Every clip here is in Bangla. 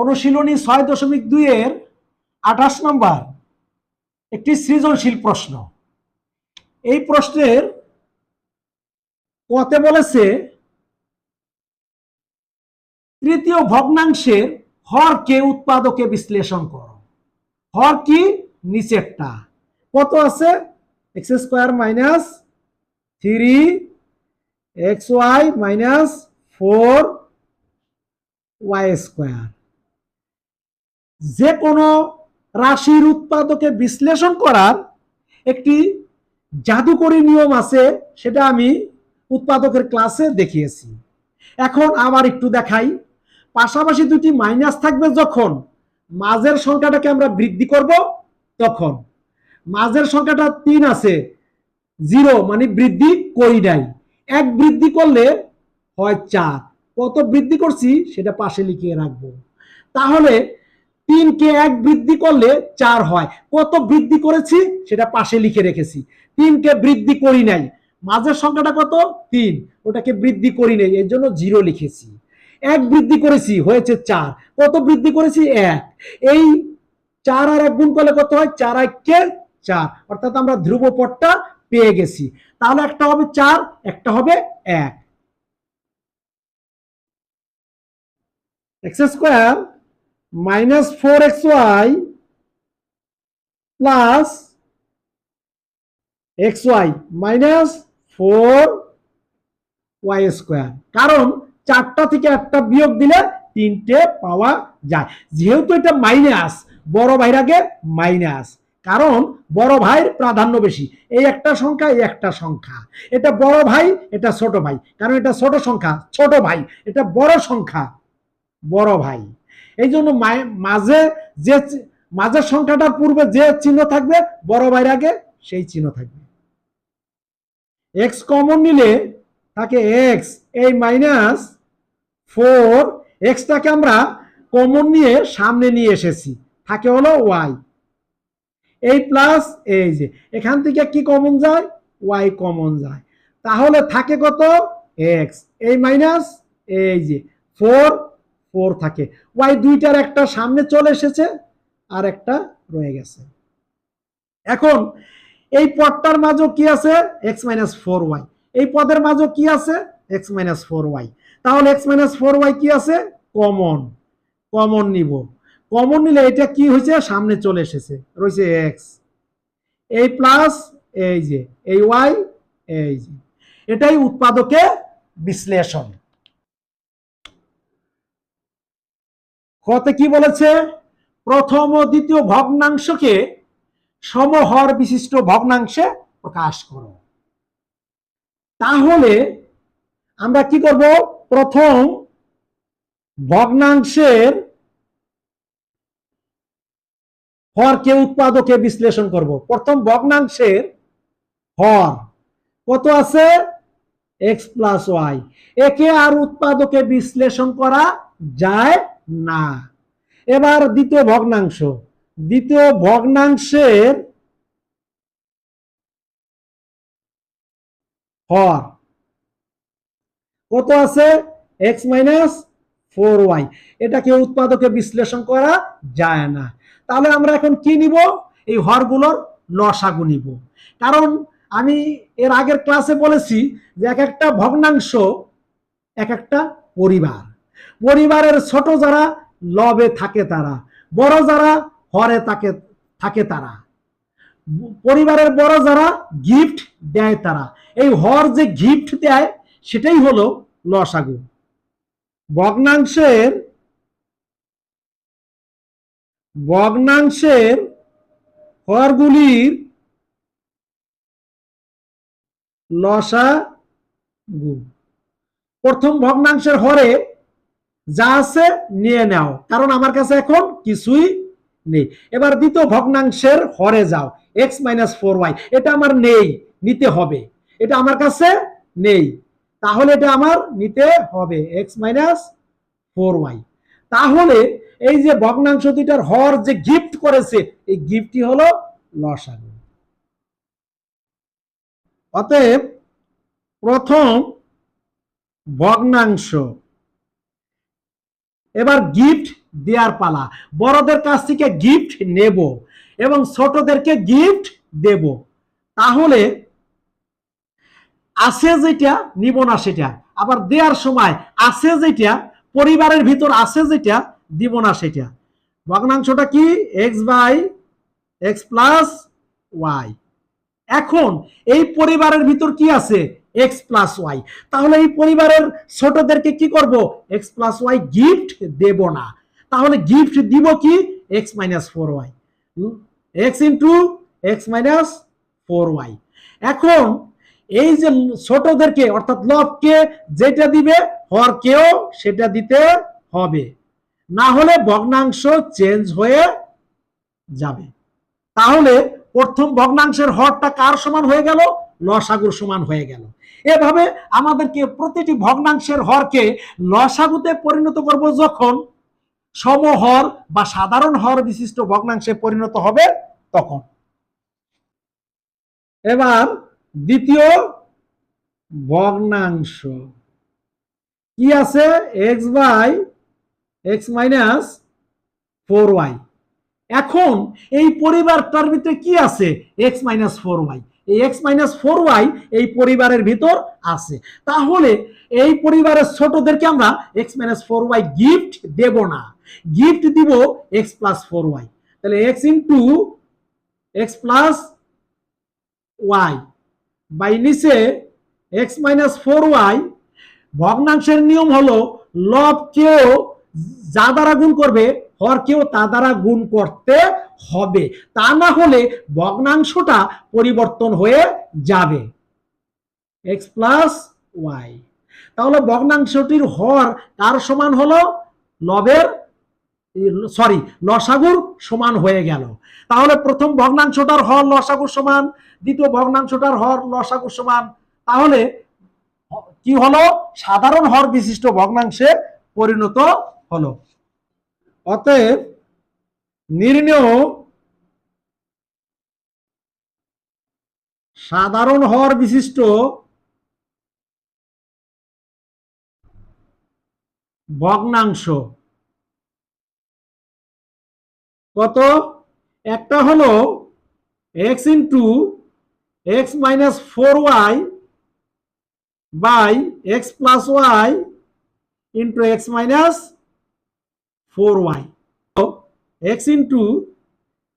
অনুশীলনী ছয় দশমিক দুইয়ের আঠাশ নম্বর একটি সৃজনশীল প্রশ্ন। এই প্রশ্নের কতে বলেছে, তৃতীয় ভগ্নাংশের হরকে উৎপাদকে বিশ্লেষণ করো। হর কি? নিচেরটা। কত আছে? X square minus three x y minus four y square. যে কোনো রাশির উৎপাদকে বিশ্লেষণ করার একটি জাদুকরী নিয়ম আছে, সেটা আমি উৎপাদকের ক্লাসে দেখিয়েছি। এখন আবার একটু দেখাই। পাশাপাশি দুটি মাইনাস থাকবে যখন মাঝের সংখ্যাটাকে আমরা বৃদ্ধি করব, তখন। মাঝের সংখ্যাটা তিন আছে জিরো মানে বৃদ্ধি করি নাই। এক বৃদ্ধি করলে হয় চার। কত বৃদ্ধি করছি, সেটা পাশে লিখিয়ে রাখব। তাহলে তিনকে এক বৃদ্ধি করলে চার হয়। কত বৃদ্ধি করেছি? সেটা পাশে লিখে রেখেছি। তিনকে বৃদ্ধি করি নাই। মাঝের সংখ্যাটা কত? তিন। ওটাকে বৃদ্ধি করি নাই। এর জন্য জিরো লিখেছি। এক বৃদ্ধি করেছি, হয়েছে চার। কত বৃদ্ধি করেছি? এক। এই চার আর এক গুণ করলে কত হয়? চার একে চার। অর্থাৎ আমরা ধ্রুবপদটা পেয়ে গেছি। তাহলে একটা হবে চার, একটা হবে এক। Square minus four x y plus x y minus four y square. কারণ চারটা থেকে একটা বিয়োগ দিলে তিনটে পাওয়া যায়। যেহেতু এটা মাইনাস, বড় ভাইয়ের আগে মাইনাস। কারণ বড় ভাইয়ের প্রাধান্য বেশি। এই একটা সংখ্যা, এই একটা সংখ্যা। এটা বড় ভাই, এটা ছোট ভাই। কারণ এটা ছোট সংখ্যা, ছোট ভাই। এটা বড় সংখ্যা, বড় ভাই। এই জন্য মাঝে যে মাঝের সংখ্যাটার পূর্বে যে চিহ্ন থাকবে, বড় ভাইয়ের আগে সেই চিহ্ন থাকবে। এক্স কমন নিলে থাকে এক্স এই মাইনাস ফোর এক্সটাকে আমরা কমন নিয়ে সামনে নিয়ে এসেছি। থাকে হলো ওয়াই এই প্লাস এই যে, এখান থেকে কি কমন যায়? ওয়াই কমন যায়। তাহলে থাকে কত? এক্স এই মাইনাস এই যে ফোর ফোর থাকে। ওয়াই দুইটার একটা সামনে চলে এসেছে আর একটা রয়ে গেছে। এখন এই পদটার মাঝও কি আছে? এক্স মাইনাস ফোর ওয়াই এই পদের মাঝও কি আছে? এক্স মাইনাস ফোর ওয়াই তাহলে এক্স মাইনাস ফোর ওয়াই কি আছে? কমন কমন নিব। কমন নিলে এটা কি হয়েছে? সামনে চলে এসেছে। রয়েছে এক্স এই প্লাস এই যে এই ওয়াই এই যে এটাই উৎপাদকে বিশ্লেষণ। কতে কি বলেছে? প্রথম ও দ্বিতীয় ভগ্নাংশকে সমহর বিশিষ্ট ভগ্নাংশে প্রকাশ করো। তাহলে আমরা কি করব? প্রথম ভগ্নাংশের হরকে উৎপাদকে বিশ্লেষণ করব। প্রথম ভগ্নাংশের হর কত আছে? এক্স প্লাস ওয়াই একে আর উৎপাদকে বিশ্লেষণ করা যায় না। এবার দ্বিতীয় ভগ্নাংশ। দ্বিতীয় ভগ্নাংশের হর। কত আছে? X minus four y. এটাকে উৎপাদকে বিশ্লেষণ করা যায় না। তাহলে আমরা এখন কি নিব? এই হরগুলোর লসাগু নিব। কারণ আমি এর আগের ক্লাসে বলেছি যে এক একটা ভগ্নাংশ এক একটা পরিবার। পরিবারের ছোট যারা, লবে থাকে তারা। বড় যারা, হরে থাকে থাকে তারা। পরিবারের বড় যারা গিফট দেয় তারা। এই হর যে গিফট দেয়, সেটাই হলো লসাগু। ভগ্নাংশের ভগ্নাংশের হরগুলির লসাগু। প্রথম ভগ্নাংশের হরে যা আছে নিয়ে নাও। কারণ আমার কাছে এখন কিছুই নেই। এবার দ্বিতীয় ভগ্নাংশের হরে যাও। এক্স মাইনাস ফোর ওয়াই এটা আমার নেই, নিতে হবে। এটা আমার কাছে নেই। তাহলে এটা আমার নিতে হবে এক্স মাইনাস ফোর ওয়াই তাহলে এই যে ভগ্নাংশ দুইটার হর যে গিফট করেছে, এই গিফটই হলো লসাগু। অতএব প্রথম ভগ্নাংশ এবার গিফট দেওয়ার পালা। বড়দের কাছ থেকে গিফট নেব এবং ছোটদেরকে গিফট দেব। তাহলে আছে যেটা, নিব না সেটা। আবার দেওয়ার সময় আছে যেটা, পরিবারের ভিতর আছে যেটা, দিব না সেটা। ভগ্নাংশটা কি? X by x plus y এখন এই পরিবারের ভিতর কি আছে? এক্স প্লাস ওয়াই তাহলে এই পরিবারের ছোটদেরকে কি করব? এক্স প্লাস ওয়াই গিফট দেব না। তাহলে গিফট দিব কি? X minus four y x into x minus four y এখন এই যে ছোটদেরকে, অর্থাৎ লবকে যেটা দিবে, হরকেও সেটা দিতে হবে। না হলে ভগ্নাংশ চেঞ্জ হয়ে যাবে। তাহলে প্রথম ভগ্নাংশের হরটা কার সমান হয়ে গেল? লসাগুর সমান হয়ে গেল। এভাবে আমাদেরকে প্রতিটি ভগ্নাংশের হরকে লসাগুতে পরিণত করব যখন সমহর বা সাধারণ হর বিশিষ্ট ভগ্নাংশে পরিণত হবে তখন। এবার দ্বিতীয় ভগ্নাংশ। কি আছে? X by x minus four y. এখন এই পরিবারটার ভিতরে কি আছে? X minus four y. এই এক্স মাইনাস ফোর ওয়াই এই পরিবারের ভিতর আছে। তাহলে এই পরিবারের ছোটদেরকে আমরা x minus four y gift দেব না। গিফট দিব এক্স প্লাস ফোর ওয়াই তাহলে x into x plus y by নিচে এক্স মাইনাস ফোর ওয়াই ভগ্নাংশের নিয়ম হলো লবকেও যা দ্বারা গুণ করবে হরকেও তা দ্বারা গুণ করতে হবে। তা না হলে ভগ্নাংশটা পরিবর্তন হয়ে যাবে। X plus y. তাহলে ভগ্নাংশটির হর কার সমান হলো? লবের, সরি, লসাগুর সমান হয়ে গেল। তাহলে প্রথম ভগ্নাংশটার হর লসাগুর সমান, দ্বিতীয় ভগ্নাংশটার হর লসাগুর সমান। তাহলে কি হলো? সাধারণ হর বিশিষ্ট ভগ্নাংশে পরিণত হলো। অতএব নির্ণয় সাধারণ হর বিশিষ্ট ভগ্নাংশ। কত? একটা হলো x into x minus four y by x plus y into x minus four y x into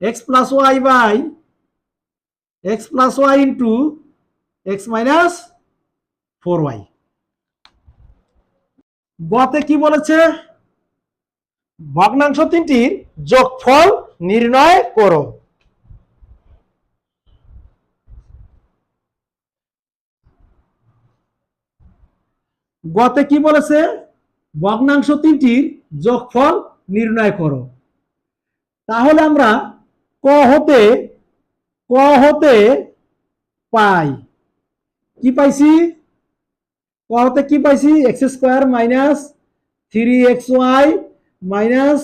x plus y by x plus y into x minus four y গতে কি বলেছে? ভগ্নাংশ তিনটির যোগফল নির্ণয় করো। গতে কি বলেছে? ভগ্নাংশ তিনটির যোগফল নির্ণয় করো। তাহলে আমরা ক হতে ক হতে পাই। কি পাইছি? ক হতে কি পাইছি? X square minus three x y minus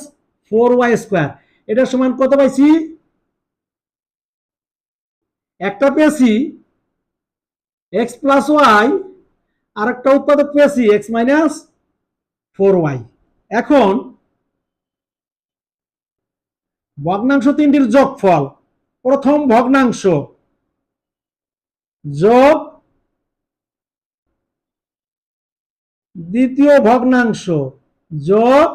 four y square. এটা সমান কত পাইছি? একটা পেয়েছি এক্স প্লাস ওয়াই আর একটা উৎপাদক পেয়েছি এক্স মাইনাস ফোর ওয়াই। এখন ভগ্নাংশ তিনটির যোগফল, প্রথম ভগ্নাংশ যোগ দ্বিতীয় ভগ্নাংশ যোগ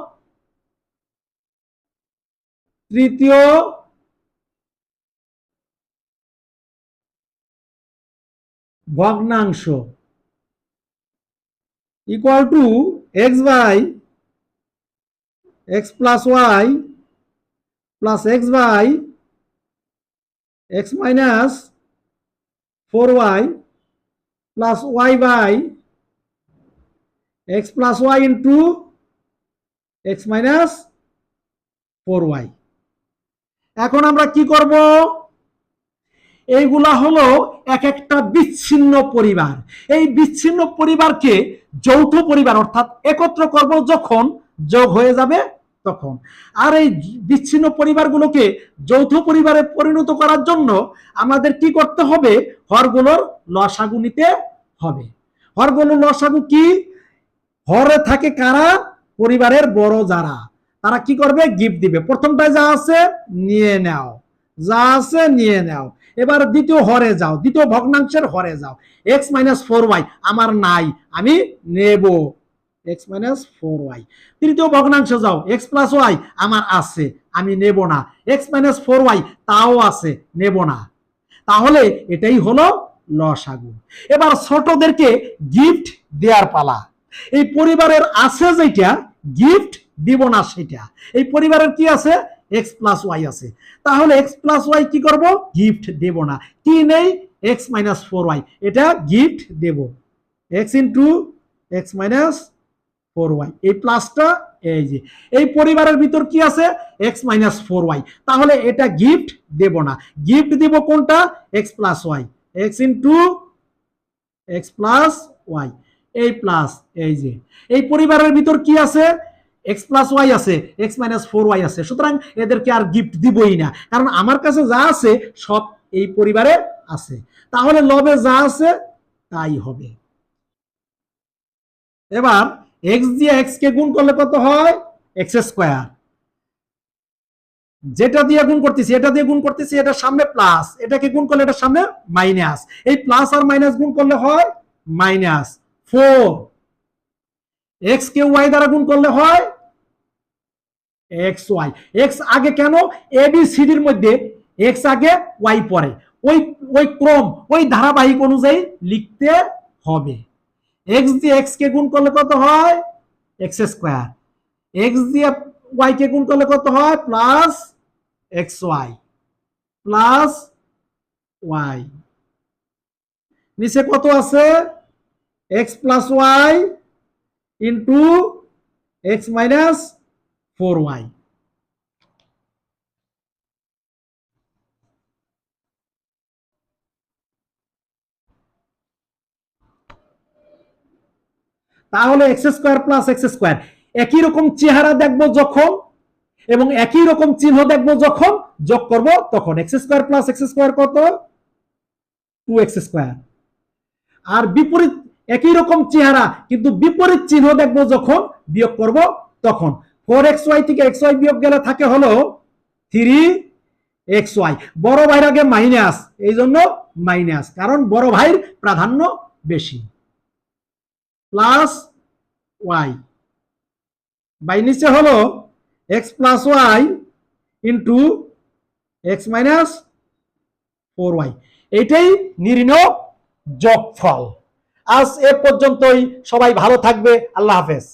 তৃতীয় ভগ্নাংশ equal to x by x plus y plus x by x minus four y plus y by x plus y into x minus four y এখন আমরা কি করব? এইগুলা হলো এক একটা বিচ্ছিন্ন পরিবার। এই বিচ্ছিন্ন পরিবারকে যৌথ পরিবার অর্থাৎ একত্র করব যখন যোগ হয়ে যাবে তখন। আর এই বিচ্ছিন্ন পরিবারগুলোকে যৌথ পরিবারে পরিণত করার জন্য আমাদের কি করতে হবে? হরগুলোর লসাগু নিতে হবে। হরগুলোর লসাগু কি? হরে থাকে কারা? পরিবারের বড় যারা। তারা কি করবে? গিফট দিবে। প্রথমটায় যা আছে, নিয়ে নাও। যা আছে, নিয়ে নাও। এবার দ্বিতীয় হরে যাও। দ্বিতীয় ভগ্নাংশের হরে যাও। X minus four y. আমার নাই। আমি নেব। X minus four y. তৃতীয় ভগ্নাংশ যাও, এক্স প্লাস ওয়াই আমার আছে, আমি নেব না। এক্স মাইনাস ফোর ওয়াই তাও আছে, নেব না। তাহলে এটাই হলো লসাগু এবার ছোটদেরকে গিফট দেওয়ার পালা। এই পরিবারের আছে যেটা গিফট দিব না সেটা। এই পরিবারের কি আছে? এক্স প্লাস ওয়াই আছে। তাহলে এক্স প্লাস ওয়াই কি করব? গিফট দেব না। কি নেই? X minus four y. এটা গিফট দেব। X into x minus four y এই প্লাসটা, এই যে, এই পরিবারের ভিতর কি আছে? এক্স মাইনাস ফোর ওয়াই তাহলে এটা গিফট দেব না। গিফট দিব কোনটা? X plus y x into x plus y এই প্লাস এই যে। এই পরিবারের ভিতর কি আছে? এক্স প্লাস ওয়াই আছে এক্স মাইনাস ফোর ওয়াই আছে। সুতরাং এদেরকে আর গিফট দিবই না। কারণ আমার কাছে যা আছে, সব এই পরিবারে আছে। তাহলে লবে যা আছে, তাই হবে। এবার এক্স দিয়ে এক্স কে গুণ করলে কত হয়? এক্স স্কোয়ার যেটা দিয়ে গুণ করতেছি, এটা দিয়ে গুণ করতেছি এটার সামনে প্লাস এটাকে গুণ করলে এটার সামনে মাইনাস এই প্লাস আর মাইনাস গুণ করলে হয় মাইনাস ফোর এক্স কে ওয়াই দ্বারা গুণ করলে হয় এক্স ওয়াই এক্স আগে কেন? এ বি সিডির মধ্যে এক্স আগে ওয়াই পরে ওই ওই ক্রম, ওই ধারাবাহিক অনুযায়ী লিখতে হবে। এক্স দিয়ে এক্স কে গুণ করলে কত হয়? এক্স স্কোয়ার এক্স দিয়ে ওয়াই কে গুণ করলে কত হয়? Plus x y plus y নিচে কত আছে? X plus y into x minus four y তাহলে x square plus x square একই রকম চেহারা দেখব যখন এবং একই রকম চিহ্ন দেখব যখন, যোগ করব তখন। X square plus x square কত? টু এক্স স্কোয়ার আর বিপরীত, একই রকম চেহারা, কিন্তু বিপরীত চিহ্ন দেখব যখন, বিয়োগ করব তখন। ফোর এক্স ওয়াই থেকে এক্স ওয়াই বিয়োগ গেলে থাকে হলো থ্রি এক্স ওয়াই বড় ভাইয়ের আগে মাইনাস এই জন্য মাইনাস কারণ বড় ভাইয়ের প্রাধান্য বেশি। প্লাস ওয়াই বাই নিচে হলো x plus y into x minus four y এইটাই নির্ণয় যোগফল। আজ এ পর্যন্তই। সবাই ভালো থাকবে। আল্লাহ হাফেজ।